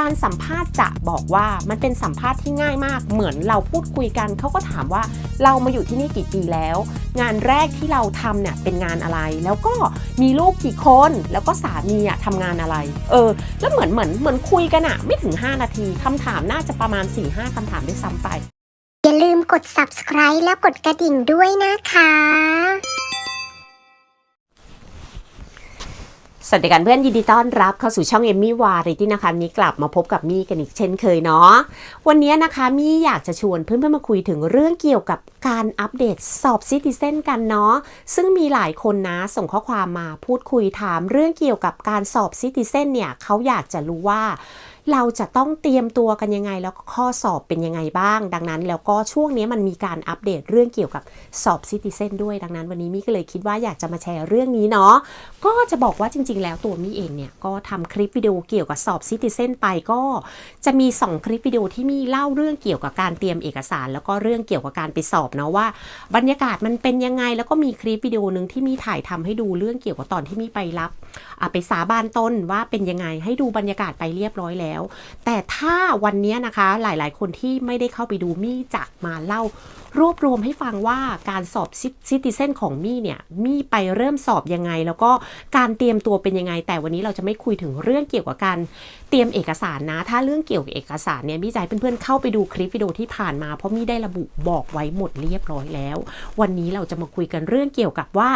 การสัมภาษณ์จะบอกว่ามันเป็นสัมภาษณ์ที่ง่ายมาก เหมือนเราพูดคุยกันเขาก็ถามว่าเรามาอยู่ที่นี่กี่ปีแล้ว งานแรกที่เราทำเนี่ยเป็นงานอะไร แล้วก็มีลูกกี่คนแล้วก็สามีอะทำงานอะไร เออ แล้วเหมือนเหมือนเหมือนคุยกันอะไม่ถึง 5 นาทีคำถามน่าจะประมาณ 4-5คำถามด้วยซ้ำไป อย่าลืมกด subscribe แล้วกดกระดิ่งด้วยนะคะ วัสดีกันเพื่อนยินดีต้อนรับเข้าสู่ช่องเอมมี่วาริตี้นะคะนนี้กลับมาพบกับมี่กันอีกเช่นเคยเนาะวันนี้นะคะมี่อยากจะชวนเพื่อนๆมาคุยถึงเรื่องเกี่ยวกับการอัปเดตสอบซิติเซนกันเนาะซึ่งมีหลายคนนะส่งข้อความมาพูดคุยถามเรื่องเกี่ยวกับการสอบซิติเซนเนี่ยเขาอยากจะรู้ว่า เราจะต้องเตรียมตัวกันยังไง แล้วข้อสอบเป็นยังไงบ้าง ดังนั้น แล้วก็ช่วงนี้มันมีการอัปเดตเรื่องเกี่ยวกับสอบซิติเซนด้วยดังนั้นวันนี้มี่ก็เลยคิดว่าอยากจะมาแชร์เรื่องนี้เนาะก็จะบอกว่าจริง ๆ แล้วตัวมี่เองเนี่ยก็ทำคลิปวิดีโอเกี่ยวกับสอบซิติเซนไปก็ จะมี 2 คลิปวิดีโอที่มี่เล่าเรื่องเกี่ยวกับการเตรียมเอกสาร แล้วก็เรื่องเกี่ยวกับการไปสอบเนาะว่า บรรยากาศมันเป็นยังไง แล้วก็มีคลิปวิดีโอหนึ่งที่มี่ถ่ายทำให้ดูเรื่องเกี่ยวกับตอนที่มี่ไปรับไปสาบานต้นว่าเป็นยังไงให้ดูบรรยากาศไปเรียบร้อยแล้วแต่ถ้าวันนี้นะคะหลายๆ คนที่ไม่ได้เข้าไปดูมี่จะมาเล่ารวบรวมให้ฟังว่าการสอบซิติเซนของมี่เนี่ยมี่ไปเริ่มสอบยังไง แล้วก็การเตรียมตัวเป็นยังไง แต่วันนี้เราจะไม่คุยถึงเรื่องเกี่ยวกับการเตรียมเอกสารนะ ถ้าเรื่องเกี่ยวกับเอกสารเนี่ยมี่จะให้เพื่อนๆเข้าไปดูคลิปวิดีโอที่ผ่านมา เพราะมี่ได้ระบุบอกไว้หมดเรียบร้อยแล้ว วันนี้เราจะมาคุยกันเรื่องเกี่ยวกับว่า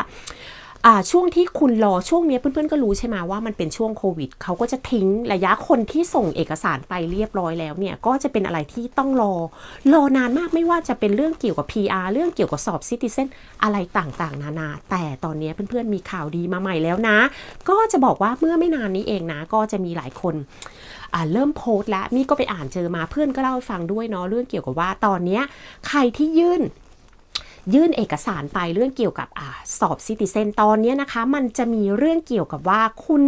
ช่วงที่คุณรอช่วงนี้เพื่อนๆก็รู้ใช่ไหมว่ามันเป็นช่วงโควิดเขาก็จะทิ้งระยะคนที่ส่งเอกสารไปเรียบร้อยแล้วเนี่ยก็จะเป็นอะไรที่ต้องรอ รอนานมากไม่ว่าจะเป็นเรื่องเกี่ยวกับ PR เรื่องเกี่ยวกับสอบซิติเซนอะไรต่างๆ นานา แต่ตอนนี้เพื่อนๆมีข่าวดีมาใหม่แล้วนะ ก็จะบอกว่าเมื่อไม่นานนี้เองนะ ก็จะมีหลายคนอ่าเริ่มโพสต์แล้วมี่ก็ไปอ่านเจอมาเพื่อนก็เล่าให้ฟังด้วยเนาะเรื่องเกี่ยวกับว่าตอนนี้ใครที่ยื่น ยื่นเอกสารไปเรื่องเกี่ยวกับอสอบซิติเซนตอนนี้นะคะ มันจะมีเรื่องเกี่ยวกับว่าคุณ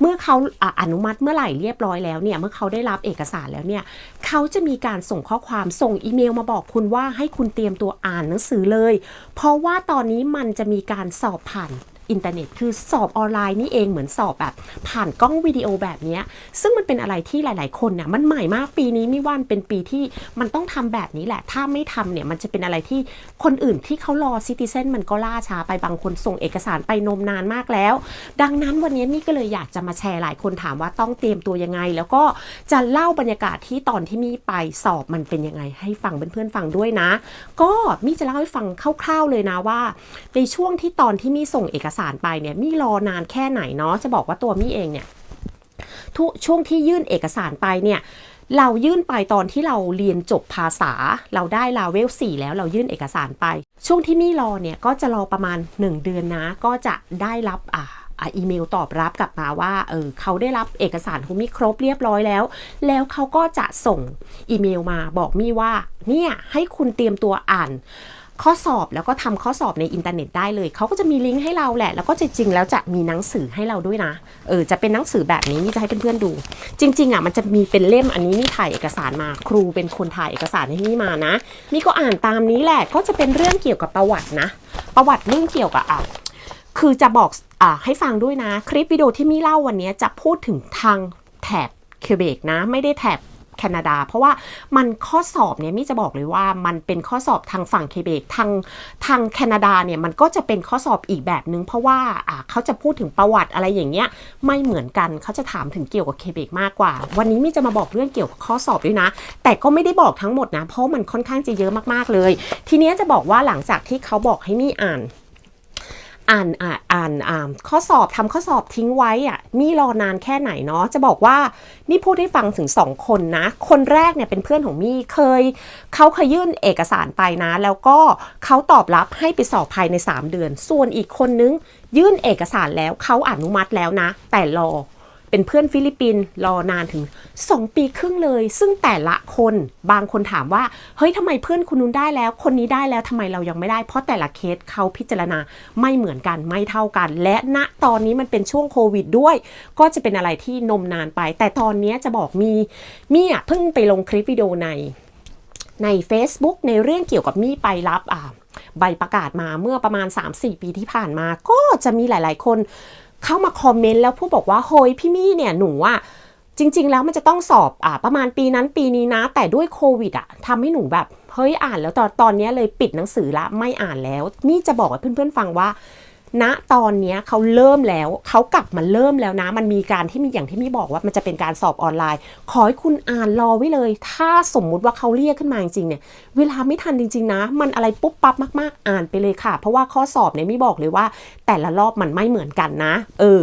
เมื่อเขาอาอนุมัติเมื่อไหร่เรียบร้อยแล้วเนี่ยเมื่อเขาได้รับเอกสารแล้วเนี่ยเขาจะมีการส่งข้อความส่งอีเมลมาบอกคุณว่าให้คุณเตรียมตัวอ่านหนังสือเลย เพราะว่าตอนนี้มันจะมีการสอบผ่าน อินเทอร์เน็ต คือสอบออนไลน์นี่เองเหมือนสอบแบบ ผ่านกล้องวิดีโอแบบนี้ ซึ่งมันเป็นอะไรที่หลาย ๆ คนน่ะมันใหม่มากปีนี้ม่ว่ามันเป็นปีที่มันต้องทำแบบนี้แหละ ถ้าไม่ทำเนี่ยมันจะเป็นอะไรที่คนอื่นที่เขารอซิติเซนมันก็ล่าช้าไปบางคนส่งเอกสารไปนมนานมากแล้ว ดังนั้นวันนี้มี่ก็เลยอยากจะมาแชร์หลายคนถามว่าต้องเตรียมตัวยังไง แล้วก็จะเล่าบรรยากาศที่ตอนที่มี่ไปสอบมันเป็นยังไง ให้ฟังเพื่อนๆฟังด้วยนะ ก็มี่จะเล่าให้ฟังคร่าว ๆเลยนะว่า ในช่วงที่ตอนที่มี่ส่งเอกสารไปเนี่ยมี่รอนานแค่ไหนเนาะจะบอกว่าตัวมี่เองเนี่ยทุช่วงที่ยื่นเอกสารไปเนี่ยเรายื่นไปตอนที่เราเรียนจบภาษา เราได้ลาเวล 4 แล้วเรายื่นเอกสารไป ช่วงที่มี่รอเนี่ยก็จะรอประมาณ 1 เดือนนะ ก็จะได้รับอ่าอีเมลตอบรับกลับมาว่าเออเขาได้รับเอกสารของมี่ครบเรียบร้อยแล้ว แล้วเขาก็จะส่งอีเมลมาบอกมี่ว่าเนี่ยให้คุณเตรียมตัวอ่าน ข้อสอบแล้วก็ทำข้อสอบในอินเทอร์เน็ตได้เลย เขาก็จะมีลิงก์ให้เราแหละ แล้วก็จริงๆแล้วจะมีหนังสือให้เราด้วยนะ เออ จะเป็นหนังสือแบบนี้นี่จะให้เพื่อนๆดู จริงๆอะมันจะมีเป็นเล่มอันนี้นี่ถ่ายเอกสารมา ครูเป็นคนถ่ายเอกสารให้นี่มานะ นี่ก็อ่านตามนี้แหละ ก็จะเป็นเรื่องเกี่ยวกับประวัตินะ ประวัติเรื่องเกี่ยวกับอะคือจะบอกอ่าให้ฟังด้วยนะ คลิปวิดีโอที่มี่เล่าวันนี้จะพูดถึงทางแถบเคเบกนะ ไม่ได้แถบ แคนาดา เพราะว่ามันข้อสอบเนี่ยมี่จะบอกเลยว่ามันเป็นข้อสอบทางฝั่งเคเบกทางทางแคนาดาเนี่ยมันก็จะเป็นข้อสอบอีกแบบนึง เพราะว่าอ่าเขาจะพูดถึงประวัติอะไรอย่างเงี้ยไม่เหมือนกันเขาจะถามถึงเกี่ยวกับเคเบกมากกว่า วันนี้มี่จะมาบอกเรื่องเกี่ยวกับข้อสอบด้วยนะ แต่ก็ไม่ได้บอกทั้งหมดนะ เพราะมันค่อนข้างจะเยอะมากๆเลย ทีนี้จะบอกว่าหลังจากที่เขาบอกให้มี่อ่าน อ่านอ่านอ่านอ่านข้อสอบทำข้อสอบทิ้งไว้อะมี่รอนานแค่ไหนเนาะจะบอกว่านี่พูดให้ฟังถึงสองคนนะ คนแรกเนี่ยเป็นเพื่อนของมี่เคยเขาเคยยื่นเอกสารไปนะ แล้วก็เขาตอบรับให้ไปสอบภายใน 3 เดือน ส่วนอีกคนนึงยื่นเอกสารแล้วเขาอนุมัติแล้วนะ แต่รอ เป็นเพื่อนฟิลิปปินส์รอนานถึง 2 ปีครึ่งเลย ซึ่งแต่ละคนบางคนถามว่าเฮ้ยทำไมเพื่อนคนนู้นได้แล้ว คนนี้ได้แล้วทำไมเรายังไม่ได้ เพราะแต่ละเคสเขาพิจารณาไม่เหมือนกันไม่เท่ากัน และณตอนนี้มันเป็นช่วงโควิดด้วย ก็จะเป็นอะไรที่นมนานไป แต่ตอนนี้จะบอกมีมี่อะเพิ่งไปลงคลิปวิดีโอในใน Facebook ในเรื่องเกี่ยวกับมี่ไปรับอ่าใบประกาศมาเมื่อประมาณ 3-4 ปีที่ผ่านมา ก็จะมีหลาย ๆ คน เข้ามาคอมเมนต์แล้วผู้บอกว่าโฮยพี่มี่เนี่ยหนูอะจริง ๆ แล้วมันจะต้องสอบอ่าประมาณปีนั้นปีนี้นะ แต่ด้วยโควิดอะทำให้หนูแบบเฮ้ยอ่านแล้วตอนตอนนี้เลยปิดหนังสือละไม่อ่านแล้ว นี่จะบอกให้เพื่อนๆฟังว่า ณตอนนี้เขาเริ่มแล้วเขากลับมาเริ่มแล้วนะ มันมีการที่มีอย่างที่มีบอกว่ามันจะเป็นการสอบออนไลน์ ขอให้คุณอ่านรอไว้เลย ถ้าสมมุติว่าเขาเรียกขึ้นมาจริงๆเนี่ยเวลาไม่ทันจริง ๆ นะ มันอะไรปุ๊บปั๊บมาก ๆ อ่านไปเลยค่ะ เพราะว่าข้อสอบเนี่ยมีบอกเลยว่า แต่ละรอบมันไม่เหมือนกันนะ เออ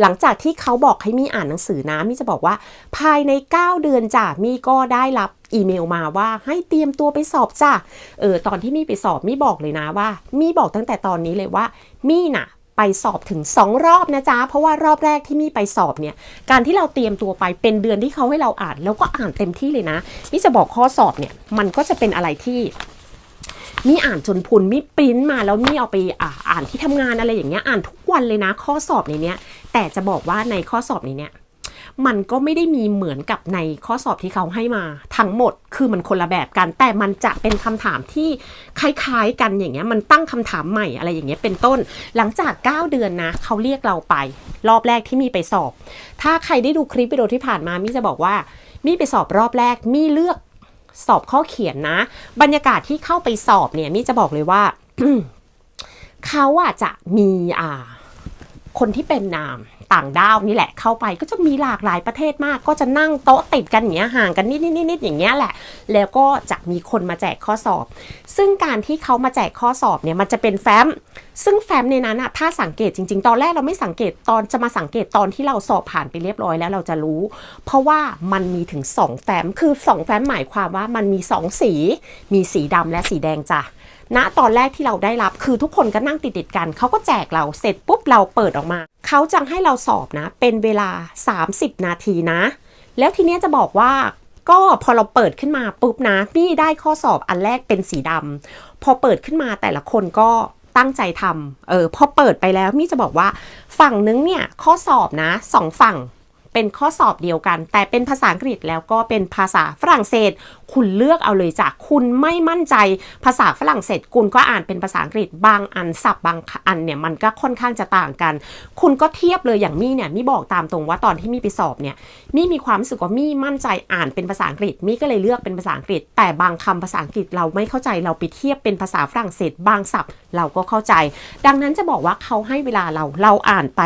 หลังจากที่เขาบอกให้มีอ่านหนังสือนะมีจะบอกว่า ภายใน 9 เดือนจ้ะมีก็ได้รับ อีเมลมาว่าให้เตรียมตัวไปสอบจ้ะเออตอนที่มี่ไปสอบมีบอกเลยนะว่า มี่บอกตั้งแต่ตอนนี้เลยว่ามี่น่ะไปสอบถึง 2 รอบนะจ๊ะ เพราะว่ารอบแรกที่มี่ไปสอบเนี่ย การที่เราเตรียมตัวไปเป็นเดือนที่เขาให้เราอ่าน แล้วก็อ่านเต็มที่เลยนะนี่จะบอกข้อสอบเนี่ย มันก็จะเป็นอะไรที่มีอ่านจนพุนมีปริ้นมาแล้วมีเอาไปอ่าอ่านที่ทำงานอะไรอย่างเงี้ยอ่านทุกวันเลยนะ ข้อสอบในเนี้ยแต่จะบอกว่าในข้อสอบในเนี้ย มันก็ไม่ได้มีเหมือนกับในข้อสอบที่เขาให้มาทั้งหมดคือมันคนละแบบกัน แต่มันจะเป็นคำถามที่คล้ายๆกันอย่างเงี้ยมันตั้งคำถามใหม่อะไรอย่างเงี้ยเป็นต้น หลังจาก 9 เดือนนะเขาเรียกเราไป รอบแรกที่มีไปสอบ ถ้าใครได้ดูคลิปวิดีโอที่ผ่านมามี่จะบอกว่ามี่ไปสอบรอบแรกมี่เลือกสอบข้อเขียนนะ บรรยากาศที่เข้าไปสอบเนี่ยมี่จะบอกเลยว่าเขาอะจะมีอ่าคนที่เป็นนาม ต่างด้าวนี่แหละเข้าไปก็จะมีหลากหลายประเทศมาก ก็จะนั่งโต๊ะติดกันอย่างเงี้ยห่างกันนิดนิดนิดอย่างเงี้ยแหละ แล้วก็จะมีคนมาแจกข้อสอบ ซึ่งการที่เขามาแจกข้อสอบเนี่ยมันจะเป็นแฟ้ม ซึ่งแฟ้มในนั้นอะถ้าสังเกตจริง ๆ ตอนแรกเราไม่สังเกตตอนจะมาสังเกตตอนที่เราสอบผ่านไปเรียบร้อยแล้วเราจะรู้ เพราะว่ามันมีถึง 2 แฟ้มคือ 2 แฟ้มหมายความว่ามันมี 2 สี มีสีดำและสีแดงจ้ะณตอนแรกที่เราได้รับคือทุกคนก็นั่งติดติดๆกันเขาก็แจกเราเสร็จปุ๊บเราเปิดออกมา เขาจะให้เราสอบนะ เป็นเวลา 30 นาทีนะ แล้วทีเนี้ยจะบอกว่าก็พอเราเปิดขึ้นมาปุ๊บนะมี่ได้ข้อสอบอันแรกเป็นสีดำพอเปิดขึ้นมาแต่ละคนก็ตั้งใจทำเออพอเปิดไปแล้วมี่จะบอกว่า ฝั่งนึงเนี่ยข้อสอบนะสองฝั่ง เป็นข้อสอบเดียวกัน แต่เป็นภาษาอังกฤษแล้วก็เป็นภาษาฝรั่งเศส คุณเลือกเอาเลยจ้ะคุณไม่มั่นใจภาษาฝรั่งเศส คุณก็อ่านเป็นภาษาอังกฤษบางอันศัพท์บางอันเนี่ยมันก็ค่อนข้างจะต่างกัน คุณก็เทียบเลยอย่างมี่เนี่ยมี่บอกตามตรงว่าตอนที่มี่ไปสอบเนี่ยมี่มีความรู้สึกว่ามี่มั่นใจอ่านเป็นภาษาอังกฤษมี่ก็เลยเลือกเป็นภาษาอังกฤษ แต่บางคำภาษาอังกฤษเราไม่เข้าใจเราไปเทียบเป็นภาษาฝรั่งเศส บางศัพท์เราก็เข้าใจ ดังนั้นจะบอกว่าเขาให้เวลาเราเราอ่านไป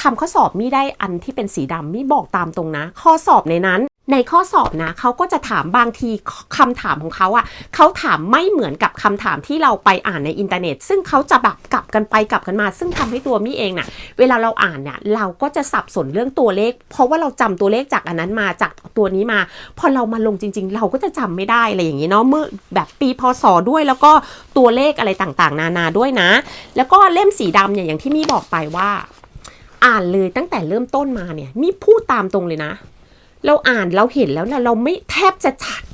ทำข้อสอบมี่ได้อันที่เป็นสีดำมีบอกตามตรงนะ ข้อสอบในนั้นในข้อสอบนะเขาก็จะถามบางทีคำถามของเขาอะ่ะเขาถามไม่เหมือนกับคำถามที่เราไปอ่านในอินเทอร์เน็ต ซึ่งเขาจะแบบกลับกันไปกลับกันมา ซึ่งทำให้ตัวมี่เองน่ะ เวลาเราอ่านเนี่ยเราก็จะสับสนเรื่องตัวเลข เพราะว่าเราจำตัวเลขจากอันนั้นมาจากตัวนี้มา พอเรามาลงจริง ๆ เราก็จะจำไม่ได้อะไรอย่างนี้เนาะเมื่อแบบปีพศด้วยแล้วก็ตัวเลขอะไรต่างๆ นานาด้วยนะ แล้วก็เล่มสีดำเนี่ยอย่างที่มี่บอกไปว่า อ่านเลยตั้งแต่เริ่มต้นมาเนี่ยมี่พูดตามตรงเลยนะ เราอ่านเราเห็นแล้วนะเราไม่แทบจะ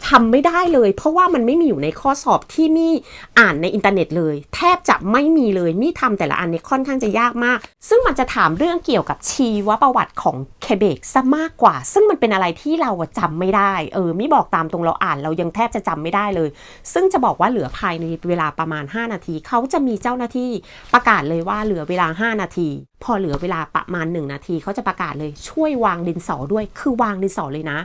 ทำไม่ได้เลย เพราะว่ามันไม่มีอยู่ในข้อสอบที่มี่อ่านในอินเทอร์เน็ตเลย แทบจะไม่มีเลยมี่ทำแต่ละอันเนี่ยค่อนข้างจะยากมาก ซึ่งมันจะถามเรื่องเกี่ยวกับชีวประวัติของเคเบกซะมากกว่า ซึ่งมันเป็นอะไรที่เราอะจำไม่ได้เออมี่บอกตามตรงเราอ่านเรายังแทบจะจำไม่ได้เลย ซึ่งจะบอกว่าเหลือภายในเวลาประมาณ 5 นาที เขาจะมีเจ้าหน้าที่ประกาศเลยว่าเหลือเวลา 5 นาที พอเหลือเวลาประมาณ 1 นาทีเขาจะประกาศเลยช่วยวางดินสอด้วยคือวางดินสอเลยนะ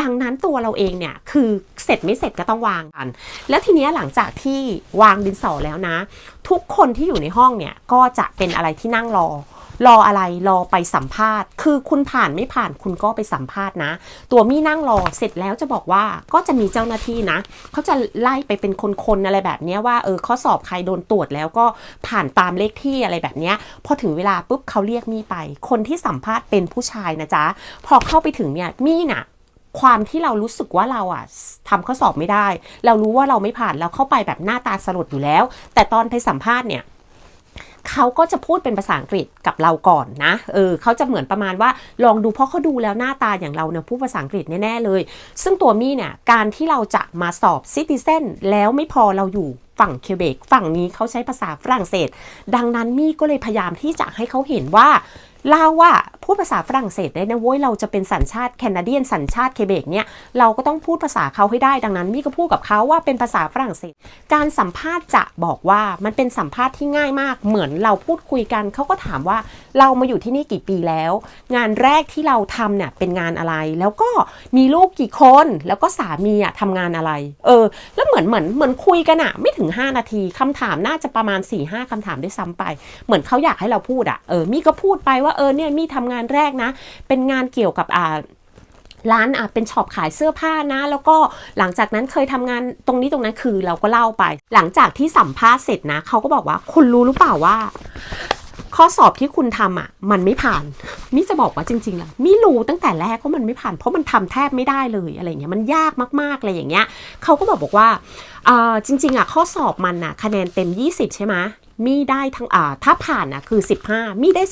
ดังนั้นตัวเราเองเนี่ยคือเสร็จไม่เสร็จก็ต้องวางกัน แล้วทีนี้หลังจากที่วางดินสอแล้วนะ ทุกคนที่อยู่ในห้องเนี่ยก็จะเป็นอะไรที่นั่งรอ รออะไรรอไปสัมภาษณ์ คือคุณผ่านไม่ผ่านคุณก็ไปสัมภาษณ์นะ ตัวมี่นั่งรอเสร็จแล้วจะบอกว่าก็จะมีเจ้าหน้าที่นะเขาจะไล่ไปเป็นคนๆอะไรแบบนี้ว่าเออข้อสอบใครโดนตรวจแล้วก็ผ่านตามเลขที่อะไรแบบนี้พอถึงเวลาปุ๊บเขาเรียกมี่ไป คนที่สัมภาษณ์เป็นผู้ชายนะจ๊ะพอเข้าไปถึงเนี่ยมี่น่ะความที่เรารู้สึกว่าเราอะทำข้อสอบไม่ได้ เรารู้ว่าเราไม่ผ่านเราเข้าไปแบบหน้าตาสลดอยู่แล้ว แต่ตอนไปสัมภาษณ์เนี่ย เขาก็จะพูดเป็นภาษาอังกฤษกับเราก่อนนะเออเขาจะเหมือนประมาณว่าลองดูเพราะเขาดูแล้วหน้าตาอย่างเราเนี่ยพูดภาษาอังกฤษแน่ๆเลย ซึ่งตัวมี่เนี่ยการที่เราจะมาสอบซิติเซนแล้วไม่พอเราอยู่ฝั่งเคเบกฝั่งนี้เขาใช้ภาษาฝรั่งเศส ดังนั้นมี่ก็เลยพยายามที่จะให้เขาเห็นว่า เราว่าพูดภาษาฝรั่งเศสได้นะเว้ยเราจะเป็นสัญชาติแคนาเดียนสัญชาติเคเบกเนี่ยเราก็ต้องพูดภาษาเขาให้ได้ดังนั้นมี่ก็พูดกับเขาว่าเป็นภาษาฝรั่งเศส การสัมภาษณ์จะบอกว่ามันเป็นสัมภาษณ์ที่ง่ายมาก เหมือนเราพูดคุยกันเขาก็ถามว่าเรามาอยู่ที่นี่กี่ปีแล้ว งานแรกที่เราทำเนี่ยเป็นงานอะไร แล้วก็มีลูกกี่คนแล้วก็สามีอะทำงานอะไร เออ แล้วเหมือนเหมือนเหมือนคุยกันอะไม่ถึง 5 นาทีคำถามน่าจะประมาณ4ี่ห้าคำถามด้วยซ้ำไป เหมือนเขาอยากให้เราพูดอะเออมี่ก็พูดไปว่าเออเนี่ยมี่ทำงานแรกนะ เป็นงานเกี่ยวกับอ่าร้านอะเป็นช็อปขายเสื้อผ้านะ แล้วก็หลังจากนั้นเคยทำงานตรงนี้ตรงนั้นคือเราก็เล่าไป หลังจากที่สัมภาษณ์เสร็จนะเขาก็บอกว่าคุณรู้หรือเปล่าว่า ข้อสอบที่คุณทำอะ มันไม่ผ่านมิจะบอกว่าจริงๆแล้วมิรู้ตั้งแต่แรกว่ามันไม่ผ่าน เพราะมันทำแทบไม่ได้เลยอะไรเงี้ยมันยากมากๆอะไรอย่างเงี้ยเขาก็บอกบอกว่าอ่าจริงๆอะข้อสอบมันอะคะแนนเต็ม 20 ใช่ไหม มีได้ทั้งอ่าถ้าผ่านอะคือ 15มีได้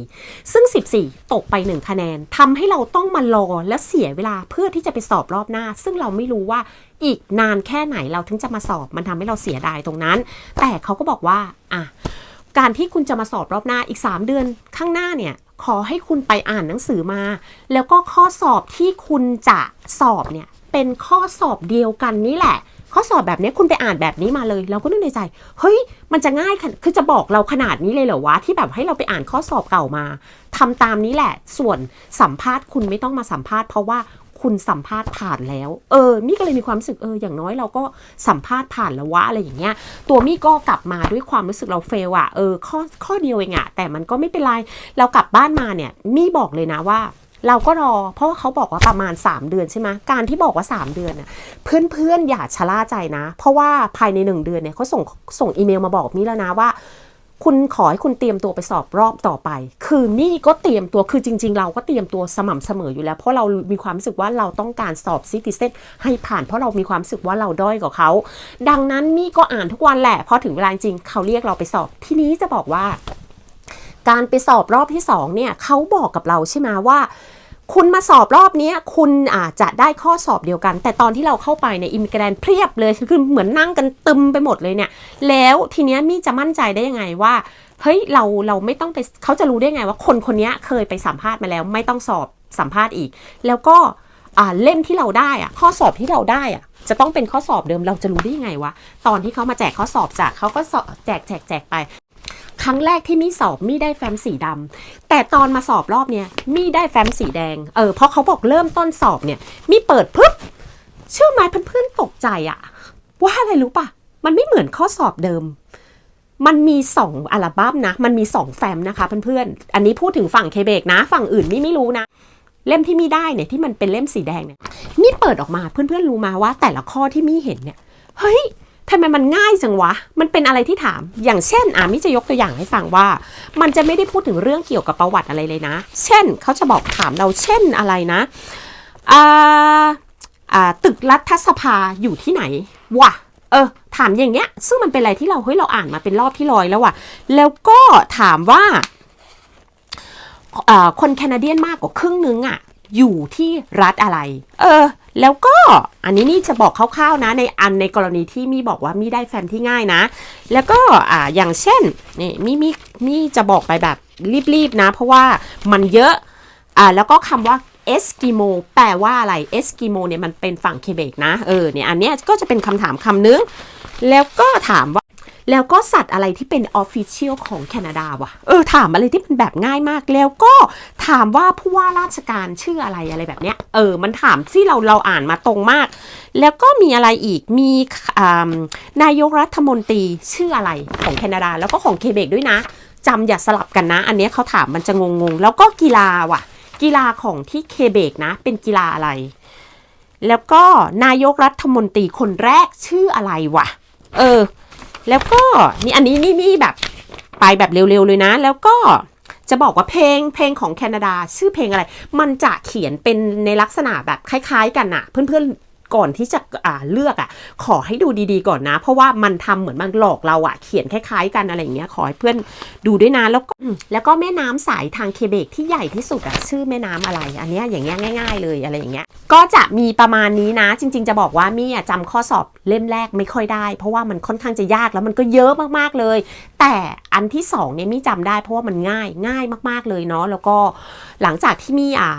14 ซึ่ง 14 ตกไป 1 คะแนนทำให้เราต้องมารอและเสียเวลาเพื่อที่จะไปสอบรอบหน้า ซึ่งเราไม่รู้ว่าอีกนานแค่ไหนเราถึงจะมาสอบมันทำให้เราเสียดายตรงนั้น แต่เขาก็บอกว่าอะการที่คุณจะมาสอบรอบหน้าอีก 3 เดือนข้างหน้าเนี่ยขอให้คุณไปอ่านหนังสือมา แล้วก็ข้อสอบที่คุณจะสอบเนี่ย เป็นข้อสอบเดียวกันนี่แหละ ข้อสอบแบบนี้คุณไปอ่านแบบนี้มาเลย เราก็นึกในใจ เฮ้ย มันจะง่ายคือจะบอกเราขนาดนี้เลยเหรอวะ ที่แบบให้เราไปอ่านข้อสอบเก่ามาทำตามนี้แหละ ส่วนสัมภาษณ์คุณไม่ต้องมาสัมภาษณ์เพราะว่าคุณสัมภาษณ์ผ่านแล้ว เออ มี่ก็เลยมีความรู้สึกเออ อย่างน้อยเราก็สัมภาษณ์ผ่านแล้ววะอะไรอย่างเงี้ย ตัวมี่ก็กลับมาด้วยความรู้สึกเราเฟลอะเออ ข้อข้อเดียวเองอะแต่มันก็ไม่เป็นไร เรากลับบ้านมาเนี่ย มี่บอกเลยนะว่า เราก็รอ เพราะว่าเขาบอกว่าประมาณ 3 เดือนใช่ไหมการที่บอกว่า 3 เดือนน่ะเพื่อนๆอย่าชะล่าใจนะ เพราะว่าภายใน 1 เดือนเนี่ยเขาส่งส่งอีเมลมาบอกมี่แล้วนะว่า คุณขอให้คุณเตรียมตัวไปสอบรอบต่อไป คือมี่ก็เตรียมตัวคือจริง ๆ เราก็เตรียมตัวสม่ำเสมออยู่แล้ว เพราะเรามีความรู้สึกว่าเราต้องการสอบซิติเซนให้ผ่าน เพราะเรามีความรู้สึกว่าเราด้อยกว่าเขาดังนั้นมี่ก็อ่านทุกวันแหละพอถึงเวลาจริงเขาเรียกเราไปสอบทีนี้จะบอกว่าการไปสอบรอบที่สองเนี่ยเขาบอกกับเราใช่ไหมว่า คุณมาสอบรอบนี้คุณอาจจะได้ข้อสอบเดียวกัน แต่ตอนที่เราเข้าไปเนี่ยอิมิเกรนเพียบเลยคือเหมือนนั่งกันตึมไปหมดเลยเนี่ย แล้วทีเนี้ยมี่จะมั่นใจได้ยังไงว่าเฮ้ยเราเราไม่ต้องไปเขาจะรู้ได้ไงว่าคนคนนี้เคยไปสัมภาษณ์มาแล้ว ไม่ต้องสอบสัมภาษณ์อีก แล้วก็อ่าเล่มที่เราได้อะข้อสอบที่เราได้อะจะต้องเป็นข้อสอบเดิมเราจะรู้ได้ยังไงวะตอนที่เขามาแจกข้อสอบจากเขาก็สอบแจกแจกแจกไป ครั้งแรกที่มี่สอบมี่ได้แฟ้มสีดำแต่ตอนมาสอบรอบเนี้ยมี่ได้แฟ้มสีแดง เออเพราะเขาบอกเริ่มต้นสอบเนี่ยมี่เปิดปุ๊บเชื่อไหมเพื่อนๆตกใจอะว่าอะไรรู้ปะมันไม่เหมือนข้อสอบเดิม มันมีสองอัลบั้มนะ มันมีสองแฟ้มนะคะเพื่อนๆ อันนี้พูดถึงฝั่งเคเบกนะ ฝั่งอื่นมี่ไม่รู้นะเล่มที่มี่ได้เนี่ยที่มันเป็นเล่มสีแดงเนี่ยมี่เปิดออกมาเพื่อนๆรู้มาว่าแต่ละข้อที่มี่เห็นเนี่ยเฮ้ย ทำไมมันง่ายจังวะ มันเป็นอะไรที่ถาม อย่างเช่น อ่ามิจะยกตัวอย่างให้ฟังว่า มันจะไม่ได้พูดถึงเรื่องเกี่ยวกับประวัติอะไรเลยนะ เช่น เขาจะบอกถามเราเช่นอะไรนะ อ่า อ่า ตึกรัฐสภาอยู่ที่ไหน วะ เออ ถามอย่างเงี้ย ซึ่งมันเป็นอะไรที่เรา เฮ้ย เราอ่านมาเป็นรอบที่ร้อยแล้วว่ะ แล้วก็ถามว่าอ่า คนแคนาเดียนมากกว่าครึ่งนึงอะ อยู่ที่รัฐอะไร เออ แล้วก็อันนี้นี่จะบอกคร่าวๆนะในอันในกรณีที่มีบอกว่ามีได้แฟนที่ง่ายนะ แล้วก็อ่าอย่างเช่นนี่มีมีมีจะบอกไปแบบรีบๆนะ เพราะว่ามันเยอะอ่าแล้วก็คำว่าเอสกิโมแปลว่าอะไรเอสกิโมเนี่ยมันเป็นฝั่งเคเบกนะเออเนี่ยอันเนี้ยก็จะเป็นคำถามคำนึง แล้วก็ถามว่า แล้วก็สัตว์อะไรที่เป็นออฟฟิเชียลของแคนาดาวะเออถามอะไรที่เป็นแบบง่ายมากแล้วก็ถามว่าผู้ว่าราชการชื่ออะไรอะไรแบบเนี้ยเออมันถามที่เราเราอ่านมาตรงมาก แล้วก็มีอะไรอีกมีนายกรัฐมนตรีชื่ออะไรของแคนาดา แล้วก็ของเคเบกด้วยนะจำอย่าสลับกันนะ อันเนี้ยเขาถามมันจะงงๆ แล้วก็กีฬาว่ะ กีฬาของที่เคเบกนะ เป็นกีฬาอะไร แล้วก็นายกรัฐมนตรีคนแรกชื่ออะไรวะ เออ แล้วก็นี่อันนี้นี่นี่แบบไปแบบเร็วๆเลยนะ แล้วก็จะบอกว่าเพลงเพลงของแคนาดาชื่อเพลงอะไร มันจะเขียนเป็นในลักษณะแบบคล้าย ๆ กันอะเพื่อนๆ ก่อนที่จะอ่าเลือกอะขอให้ดูดีๆก่อนนะ เพราะว่ามันทำเหมือนมันหลอกเราอะเขียนคล้ายๆกันอะไรอย่างเงี้ยขอให้เพื่อนดูด้วยนะแล้วก็แล้วก็แม่น้ำสายทางเคเบกที่ใหญ่ที่สุดอะชื่อแม่น้ำอะไร อันเนี้ยอย่างเงี้ยง่าย ๆ เลยอะไรอย่างเงี้ยก็จะมีประมาณนี้นะ จริง ๆ จะบอกว่ามี่อะจำข้อสอบเล่มแรกไม่ค่อยได้ เพราะว่ามันค่อนข้างจะยากแล้วมันก็เยอะมากๆเลย แต่อันที่สองเนี่ยมี่จำได้เพราะว่ามันง่ายง่ายมากๆเลยเนาะแล้วก็หลังจากที่มี่อ่า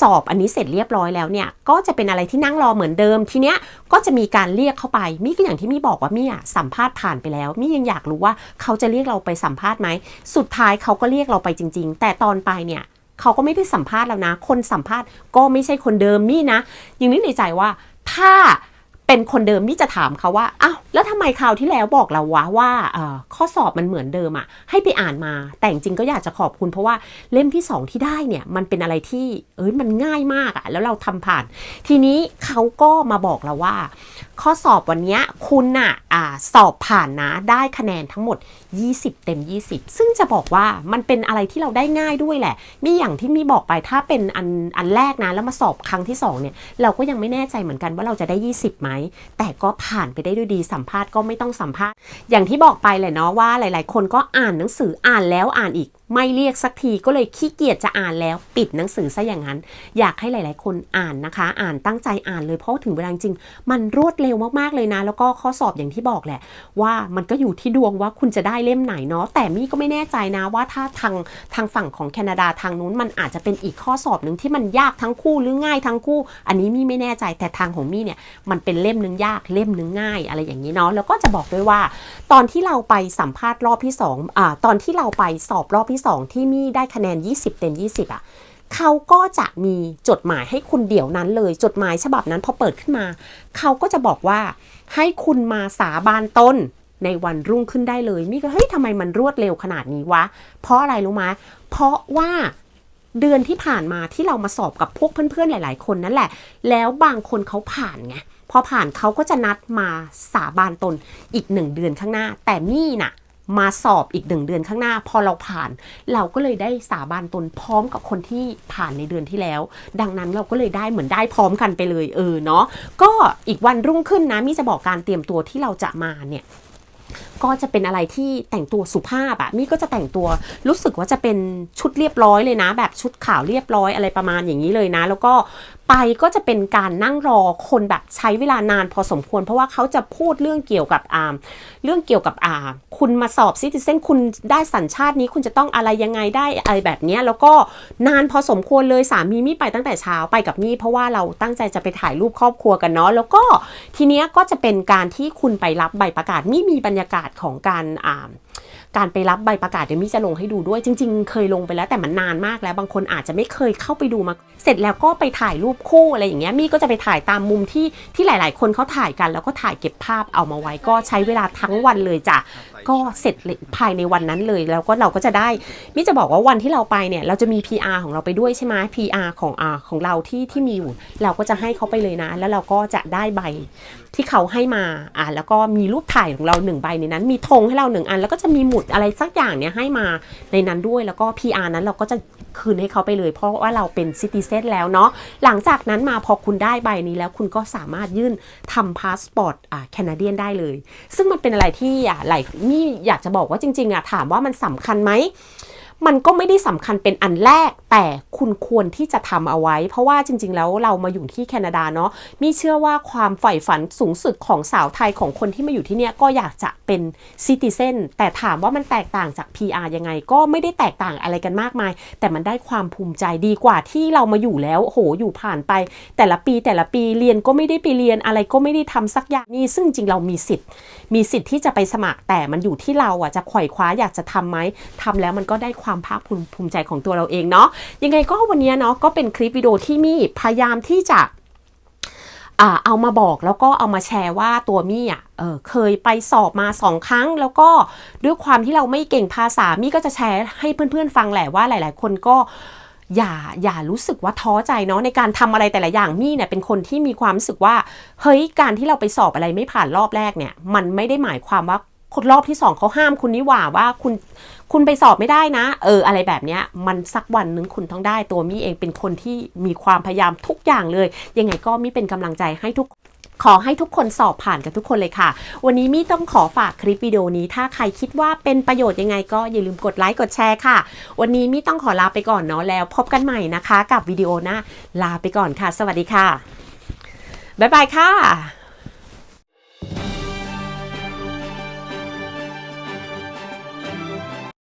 สอบอันนี้เสร็จเรียบร้อยแล้วเนี่ยก็จะเป็นอะไรที่นั่งรอเหมือนเดิมทีเนี้ยก็จะมีการเรียกเข้าไปมี่ก็อย่างที่มี่บอกว่ามี่อะสัมภาษณ์ผ่านไปแล้วมี่ยังอยากรู้ว่าเขาจะเรียกเราไปสัมภาษณ์ไหมสุดท้ายเขาก็เรียกเราไปจริง ๆ แต่ตอนไปเนี่ยเขาก็ไม่ได้สัมภาษณ์แล้วนะ คนสัมภาษณ์ก็ไม่ใช่คนเดิมมี่นะยังนึกในใจว่าถ้า เป็นคนเดิมมี่จะถามเขาว่าอ้าวแล้วทำไมคราวที่แล้วบอกเราวะว่าเอ่อข้อสอบมันเหมือนเดิมอะให้ไปอ่านมา แต่จริงก็อยากจะขอบคุณเพราะว่าเล่มที่สองที่ได้เนี่ยมันเป็นอะไรที่เอ้ยมันง่ายมากอะแล้วเราทำผ่าน ทีนี้เขาก็มาบอกเราว่า ข้อสอบวันเนี้ยคุณน่ะอ่าสอบผ่านนะได้คะแนนทั้งหมด 20 เต็ม 20 ซึ่งจะบอกว่ามันเป็นอะไรที่เราได้ง่ายด้วยแหละ มีอย่างที่มีบอกไปถ้าเป็นอันอันแรกนะแล้วมาสอบครั้งที่2เนี่ยเราก็ยังไม่แน่ใจเหมือนกันว่าเราจะได้ 20ไหมแต่ก็ผ่านไปได้ด้วยดีสัมภาษณ์ก็ไม่ต้องสัมภาษณ์ อย่างที่บอกไปแหละเนาะว่าหลาย ๆ คนก็อ่านหนังสืออ่านแล้วอ่านอีก ไม่เรียกสักทีก็เลยขี้เกียจจะอ่านแล้วปิดหนังสือซะอย่างนั้น อยากให้หลาย ๆ คนอ่านนะคะ อ่านตั้งใจอ่านเลยเพราะถึงเวลาจริงมันรวดเร็วมาก ๆ เลยนะ แล้วก็ข้อสอบอย่างที่บอกแหละ ว่ามันก็อยู่ที่ดวงว่าคุณจะได้เล่มไหนเนาะแต่มี่ก็ไม่แน่ใจนะว่าถ้าทางทางฝั่งของแคนาดาทางนู้นมันอาจจะเป็นอีกข้อสอบหนึ่งที่มันยากทั้งคู่หรือง่ายทั้งคู่ อันนี้มี่ไม่แน่ใจแต่ทางของมี่เนี่ยมันเป็นเล่มหนึงยากเล่มหนึงง่ายอะไรอย่างนี้เนาะแล้วก็จะบอกด้วยว่า ตอนที่เราไปสัมภาษณ์รอบที่2อ่าตอนที่เราไปสอบรอบที่2 ที่มี่ได้คะแนน 20 เต็ม 20 อะเขาก็จะมีจดหมายให้คุณเดี๋ยวนั้นเลย จดหมายฉบับนั้นพอเปิดขึ้นมา เขาก็จะบอกว่าให้คุณมาสาบานตนในวันรุ่งขึ้นได้เลยมี่ก็เฮ้ยทำไมมันรวดเร็วขนาดนี้วะ เพราะอะไรรู้ไหมเพราะว่าเดือนที่ผ่านมาที่เรามาสอบกับพวกเพื่อนๆหลาย ๆ คนนั่นแหละ แล้วบางคนเขาผ่านไงพอผ่านเขาก็จะนัดมาสาบานตนอีกหนึ่งเดือนข้างหน้า แต่มี่น่ะ มาสอบอีกหนึ่งเดือนข้างหน้า พอเราผ่าน เราก็เลยได้สาบานตนพร้อมกับคนที่ผ่านในเดือนที่แล้ว ดังนั้นเราก็เลยได้เหมือนได้พร้อมกันไปเลยเออเนาะก็อีกวันรุ่งขึ้นนะมีจะบอกการเตรียมตัวที่เราจะมาเนี่ยก็จะเป็นอะไรที่แต่งตัวสุภาพอะมี่ก็จะแต่งตัวรู้สึกว่าจะเป็นชุดเรียบร้อยเลยนะ แบบชุดขาวเรียบร้อยอะไรประมาณอย่างนี้เลยนะ แล้วก็ ไปก็จะเป็นการนั่งรอคนแบบใช้เวลานานพอสมควร เพราะว่าเขาจะพูดเรื่องเกี่ยวกับอ่าเรื่องเกี่ยวกับอ่าคุณมาสอบซิติเซนคุณได้สัญชาตินี้คุณจะต้องอะไรยังไงได้อะไรแบบเนี้ยแล้วก็นานพอสมควรเลยสามีมี่ไปตั้งแต่เช้าไปกับมี่เพราะว่าเราตั้งใจจะไปถ่ายรูปครอบครัวกันเนาะแล้วก็ทีเนี้ยก็จะเป็นการที่คุณไปรับใบประกาศมี่มีบรรยากาศของการอ่า การไปรับใบประกาศเดี๋ยวมี่จะลงให้ดูด้วย จริง ๆ เคยลงไปแล้วแต่มันนานมากแล้ว บางคนอาจจะไม่เคยเข้าไปดูมา เสร็จแล้วก็ไปถ่ายรูปคู่อะไรอย่างเงี้ยมี่ก็จะไปถ่ายตามมุมที่ที่หลาย ๆ คนเขาถ่ายกัน แล้วก็ถ่ายเก็บภาพเอามาไว้ก็ใช้เวลาทั้งวันเลยจ้ะ ก็เสร็จภายในวันนั้นเลย แล้วก็เราก็จะได้มิจะบอกว่าวันที่เราไปเนี่ยเราจะมี PR ของเราไปด้วยใช่ไหม PR ของอ่าของเราที่ที่มีอยู่เราก็จะให้เขาไปเลยนะ แล้วเราก็จะได้ใบที่เขาให้มาอ่าแล้วก็มีรูปถ่ายของเราหนึ่งใบในนั้น มีธงให้เราหนึ่งอัน แล้วก็จะมีหมุดอะไรสักอย่างเนี้ยให้มาในนั้นด้วยแล้วก็ PR นั้นเราก็จะ คืนให้เขาไปเลย เพราะว่าเราเป็นซิติเซนแล้วเนาะหลังจากนั้นมาพอคุณได้ใบนี้แล้วคุณก็สามารถยื่นทำพาสปอร์ตแคนาเดียนได้เลย ซึ่งมันเป็นอะไรที่อะหลายนี่อยากจะบอกว่าจริงๆอะถามว่ามันสำคัญไหม มันก็ไม่ได้สำคัญเป็นอันแรก แต่คุณควรที่จะทำเอาไว้ เพราะว่าจริง ๆ แล้วเรามาอยู่ที่แคนาดาเนาะมีเชื่อว่าความใฝ่ฝันสูงสุดของสาวไทยของคนที่มาอยู่ที่เนี่ยก็อยากจะเป็นซิติเซนแต่ถามว่ามันแตกต่างจาก PR ยังไง ก็ไม่ได้แตกต่างอะไรกันมากมาย แต่มันได้ความภูมิใจดีกว่าที่เรามาอยู่แล้วโหอยู่ผ่านไป แต่ละปีแต่ละปีเรียนก็ไม่ได้ไปเรียนอะไรก็ไม่ได้ทำสักอย่างนี่ซึ่งจริงเรามีสิทธิ์ มีสิทธิ์ที่จะไปสมัครแต่มันอยู่ที่เราอะจะขว่คว้าอยากจะทำไหมทำแล้วมันก็ได้ความภาคภูมิภูมิใจของตัวเราเองเนาะยังไงก็วันนี้เนาะก็เป็นคลิปวิดีโอที่มี่พยายามที่จะเอามาบอกแล้วก็เอามาแชร์ว่าตัวมี่อะเออเคยไปสอบมาสองครั้ง แล้วก็ด้วยความที่เราไม่เก่งภาษามี่ก็จะแชร์ให้เพื่อนๆฟังแหละว่าหลาย ๆ คนก็อย่าอย่ารู้สึกว่าท้อใจเนาะในการทำอะไรแต่ละอย่างมี่เนี่ยเป็นคนที่มีความรู้สึกว่าเฮ้ยการที่เราไปสอบอะไรไม่ผ่านรอบแรกเนี่ย มันไม่ได้หมายความว่า คนรอบที่สองเขาห้ามคุณนี่หว่าว่าคุณคุณไปสอบไม่ได้นะ เออ อะไรแบบเนี้ย มันสักวันหนึงคุณต้องได้ตัวมี่เองเป็นคนที่มีความพยายามทุกอย่างเลย ยังไงก็มี่เป็นกำลังใจให้ทุกขอให้ทุกคนสอบผ่านกันทุกคนเลยค่ะ วันนี้มี่ต้องขอฝากคลิปวิดีโอนี้ ถ้าใครคิดว่าเป็นประโยชน์ยังไงก็อย่าลืมกดไลค์กดแชร์ค่ะ วันนี้มี่ต้องขอลาไปก่อนเนาะแล้ว พบกันใหม่นะคะ กับวิดีโอหน้าลาไปก่อนค่ะ สวัสดีค่ะบ๊ายบายค่ะ